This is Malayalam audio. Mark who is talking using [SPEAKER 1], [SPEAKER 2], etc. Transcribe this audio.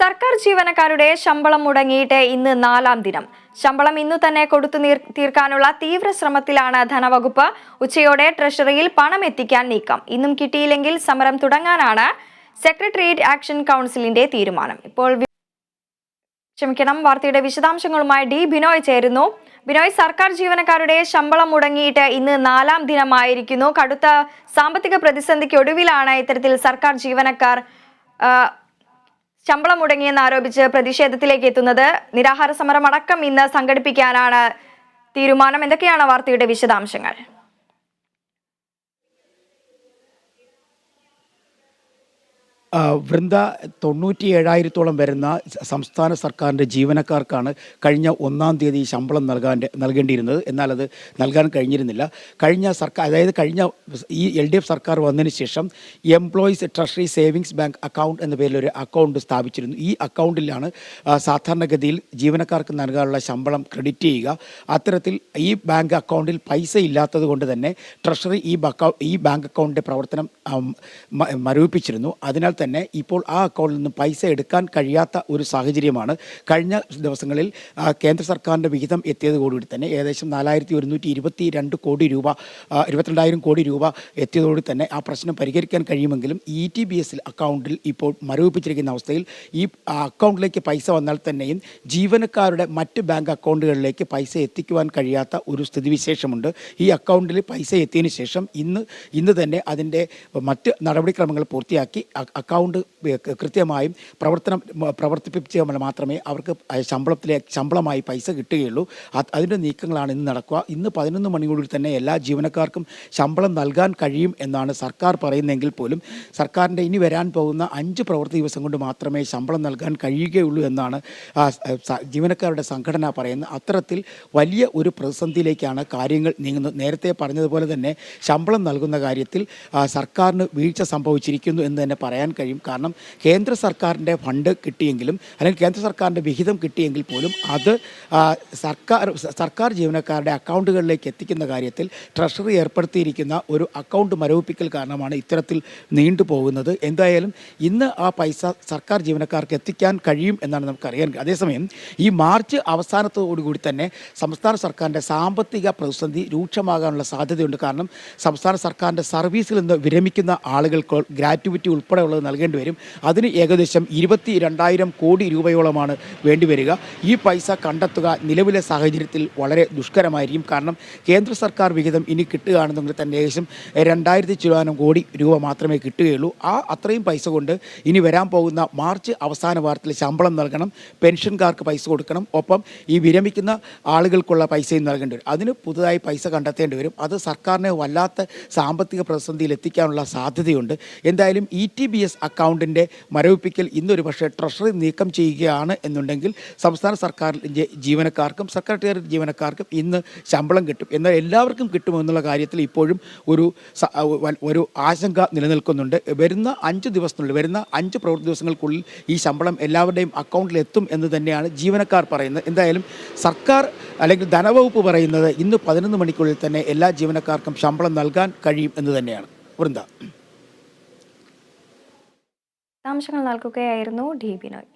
[SPEAKER 1] സർക്കാർ ജീവനക്കാരുടെ ശമ്പളം മുടങ്ങിയിട്ട് ഇന്ന് നാലാം ദിനം. ശമ്പളം ഇന്നു തന്നെ കൊടുത്തു തീർക്കാനുള്ള തീവ്ര ശ്രമത്തിലാണ് ധനവകുപ്പ്. ഉച്ചയോടെ ട്രഷറിയിൽ പണം എത്തിക്കാൻ നീക്കം. ഇന്നും കിട്ടിയില്ലെങ്കിൽ സമരം തുടങ്ങാനാണ് സെക്രട്ടേറിയറ്റ് ആക്ഷൻ കൗൺസിലിന്റെ തീരുമാനം. ഇപ്പോൾ ക്ഷമിക്കണം. വാർത്തയുടെ വിശദാംശങ്ങളുമായി ഡി ബിനോയ് ചേരുന്നു. ബിനോയ് സർക്കാർ ജീവനക്കാരുടെ ശമ്പളം മുടങ്ങിയിട്ട് ഇന്ന് നാലാം ദിനമായിരിക്കുന്നു. കടുത്ത സാമ്പത്തിക പ്രതിസന്ധിക്ക് ഒടുവിലാണ് ഇത്തരത്തിൽ സർക്കാർ ജീവനക്കാർ ശമ്പളം മുടങ്ങിയെന്ന് ആരോപിച്ച് പ്രതിഷേധത്തിലേക്ക് എത്തുന്നത് നിരാഹാര സമരം അടക്കം ഇന്ന് സംഘടിപ്പിക്കാനാണ് തീരുമാനം. എന്തൊക്കെയാണ് വാർത്തയുടെ വിശദാംശങ്ങൾ?
[SPEAKER 2] വൃന്ദ തൊണ്ണൂറ്റി ഏഴായിരത്തോളം വരുന്ന സംസ്ഥാന സർക്കാരിന്റെ ജീവനക്കാർക്കാണ് കഴിഞ്ഞ ഒന്നാം തീയതി ശമ്പളം നൽകാൻ നൽകേണ്ടിയിരുന്നത്. എന്നാൽ അത് നൽകാൻ കഴിഞ്ഞിരുന്നില്ല. കഴിഞ്ഞ സർക്കാർ അതായത് കഴിഞ്ഞ ഈ എൽ ഡി എഫ് സർക്കാർ വന്നതിന് ശേഷം employees treasury savings bank account എന്ന പേരിൽ ഒരു അക്കൗണ്ട് സ്ഥാപിച്ചിരുന്നു. ഈ അക്കൗണ്ടിലാണ് സാധാരണഗതിയിൽ ജീവനക്കാർക്ക് നൽകാനുള്ള ശമ്പളം ക്രെഡിറ്റ് ചെയ്യുക. അത്തരത്തിൽ ഈ ബാങ്ക് അക്കൗണ്ടിൽ പൈസ ഇല്ലാത്തത് കൊണ്ട് തന്നെ ട്രഷറി ഈ ഈ ബാങ്ക് അക്കൗണ്ടിന്റെ പ്രവർത്തനം മരവിപ്പിച്ചിരുന്നു. അതിനാൽ തന്നെ ഇപ്പോൾ ആ അക്കൗണ്ടിൽ നിന്ന് പൈസ എടുക്കാൻ കഴിയാത്ത ഒരു സാഹചര്യമാണ്. കഴിഞ്ഞ ദിവസങ്ങളിൽ കേന്ദ്ര സർക്കാരിന്റെ വിഹിതം എത്തിയതോടുകൂടി തന്നെ ഏകദേശം നാലായിരത്തി ഒരുന്നൂറ്റി ഇരുപത്തി രണ്ട് കോടി രൂപ ഇരുപത്തിരണ്ടായിരം കോടി രൂപ എത്തിയതോടെ തന്നെ ആ പ്രശ്നം പരിഹരിക്കാൻ കഴിയുമെങ്കിലും ഇ ടി ബി എസിൽ അക്കൗണ്ടിൽ ഇപ്പോൾ മരവിപ്പിച്ചിരിക്കുന്ന അവസ്ഥയിൽ ഈ അക്കൗണ്ടിലേക്ക് പൈസ വന്നാൽ തന്നെയും ജീവനക്കാരുടെ മറ്റ് ബാങ്ക് അക്കൗണ്ടുകളിലേക്ക് പൈസ എത്തിക്കുവാൻ കഴിയാത്ത ഒരു സ്ഥിതിവിശേഷമുണ്ട്. ഈ അക്കൗണ്ടിൽ പൈസ എത്തിയതിന് ശേഷം ഇന്ന് ഇന്ന് തന്നെ അതിന്റെ മറ്റ് നടപടിക്രമങ്ങൾ പൂർത്തിയാക്കി അക്കൗണ്ട് കൃത്യമായും പ്രവർത്തനം പ്രവർത്തിപ്പിച്ചാൽ മാത്രമേ അവർക്ക് ശമ്പളത്തിലെ ശമ്പളമായി പൈസ കിട്ടുകയുള്ളൂ. അത് അതിന്റെ നീക്കങ്ങളാണ് ഇന്ന് നടക്കുക. ഇന്ന് പതിനൊന്ന് മണിയോടുകൂടി തന്നെ എല്ലാ ജീവനക്കാർക്കും ശമ്പളം നൽകാൻ കഴിയും എന്നാണ് സർക്കാർ പറയുന്നതെങ്കിൽ പോലും സർക്കാരിന്റെ ഇനി വരാൻ പോകുന്ന അഞ്ച് പ്രവൃത്തി ദിവസം കൊണ്ട് മാത്രമേ ശമ്പളം നൽകാൻ കഴിയുകയുള്ളൂ എന്നാണ് ജീവനക്കാരുടെ സംഘടന പറയുന്നത്. അത്തരത്തിൽ വലിയ ഒരു പ്രതിസന്ധിയിലേക്കാണ് കാര്യങ്ങൾ നീങ്ങുന്നത്. നേരത്തെ പറഞ്ഞതുപോലെ തന്നെ ശമ്പളം നൽകുന്ന കാര്യത്തിൽ സർക്കാരിന് വീഴ്ച സംഭവിച്ചിരിക്കുന്നു എന്ന് തന്നെ പറയാൻ കഴിയും. കാരണം കേന്ദ്ര സർക്കാരിന്റെ ഫണ്ട് കിട്ടിയെങ്കിലും അല്ലെങ്കിൽ കേന്ദ്ര സർക്കാരിന്റെ വിഹിതം കിട്ടിയെങ്കിൽ പോലും അത് സർക്കാർ സർക്കാർ ജീവനക്കാരുടെ അക്കൗണ്ടുകളിലേക്ക് എത്തിക്കുന്ന കാര്യത്തിൽ ട്രഷറി ഏർപ്പെടുത്തിയിരിക്കുന്ന ഒരു അക്കൗണ്ട് മരവിപ്പിക്കൽ കാരണമാണ് ഇത്തരത്തിൽ നീണ്ടുപോകുന്നത് എന്തായാലും ഇന്ന് ആ പൈസ സർക്കാർ ജീവനക്കാർക്ക് എത്തിക്കാൻ കഴിയും എന്നാണ് നമുക്കറിയാൻ അതേസമയം ഈ മാർച്ച് അവസാനത്തോടുകൂടി തന്നെ സംസ്ഥാന സർക്കാരിന്റെ സാമ്പത്തിക പ്രതിസന്ധി രൂക്ഷമാകാനുള്ള സാധ്യതയുണ്ട്. കാരണം സംസ്ഥാന സർക്കാരിന്റെ സർവീസിൽ നിന്ന് വിരമിക്കുന്ന ആളുകൾക്ക് ഗ്രാറ്റുവിറ്റി ഉൾപ്പെടെയുള്ളത് നൽകേണ്ടി വരും. അതിന് ഏകദേശം ഇരുപത്തി രണ്ടായിരം കോടി രൂപയോളമാണ് വേണ്ടിവരിക ഈ പൈസ കണ്ടെത്തുക നിലവിലെ സാഹചര്യത്തിൽ വളരെ ദുഷ്കരമായിരിക്കും. കാരണം കേന്ദ്ര സർക്കാർ വിഹിതം ഇനി കിട്ടുകയാണെന്നുണ്ടെങ്കിൽ തന്നെ ഏകദേശം രണ്ടായിരത്തി ചില്ലാനം കോടി രൂപ മാത്രമേ കിട്ടുകയുള്ളൂ. ആ അത്രയും പൈസ കൊണ്ട് ഇനി വരാൻ പോകുന്ന മാർച്ച് അവസാന വാരത്തിൽ ശമ്പളം നൽകണം. പെൻഷൻകാർക്ക് പൈസ കൊടുക്കണം. ഒപ്പം ഈ വിരമിക്കുന്ന ആളുകൾക്കുള്ള പൈസയും നൽകേണ്ടി വരും. അതിന് പുതുതായി പൈസ കണ്ടെത്തേണ്ടി വരും. അത് സർക്കാരിനെ വല്ലാത്ത സാമ്പത്തിക പ്രതിസന്ധിയിൽ എത്തിക്കാനുള്ള സാധ്യതയുണ്ട്. എന്തായാലും ഇ ടി ബി എസ് അക്കൗണ്ടിന്റെ മരവിപ്പിക്കൽ ഇന്നൊരു പക്ഷേ ട്രഷറി നീക്കം ചെയ്യുകയാണ് എന്നുണ്ടെങ്കിൽ സംസ്ഥാന സർക്കാരിന്റെ ജീവനക്കാർക്കും സെക്രട്ടേറിയറ്റ് ജീവനക്കാർക്കും ഇന്ന് ശമ്പളം കിട്ടും. എന്നാൽ എല്ലാവർക്കും കിട്ടുമെന്നുള്ള കാര്യത്തിൽ ഇപ്പോഴും ഒരു ഒരു ആശങ്ക നിലനിൽക്കുന്നുണ്ട്. വരുന്ന അഞ്ച് ദിവസത്തിനുള്ളിൽ വരുന്ന അഞ്ച് പ്രവൃത്തി ദിവസങ്ങൾക്കുള്ളിൽ ഈ ശമ്പളം എല്ലാവരുടെയും അക്കൗണ്ടിൽ എത്തും എന്ന് തന്നെയാണ് ജീവനക്കാർ പറയുന്നത്. എന്തായാലും സർക്കാർ അല്ലെങ്കിൽ ധനവകുപ്പ് പറയുന്നത് ഇന്ന് പതിനൊന്ന് മണിക്കുള്ളിൽ തന്നെ എല്ലാ ജീവനക്കാർക്കും ശമ്പളം നൽകാൻ കഴിയും എന്ന് തന്നെയാണ്. വൃന്ദ.
[SPEAKER 1] വിശദാംശങ്ങൾ നൽകുകയായിരുന്നു ഡി ബിനോയ്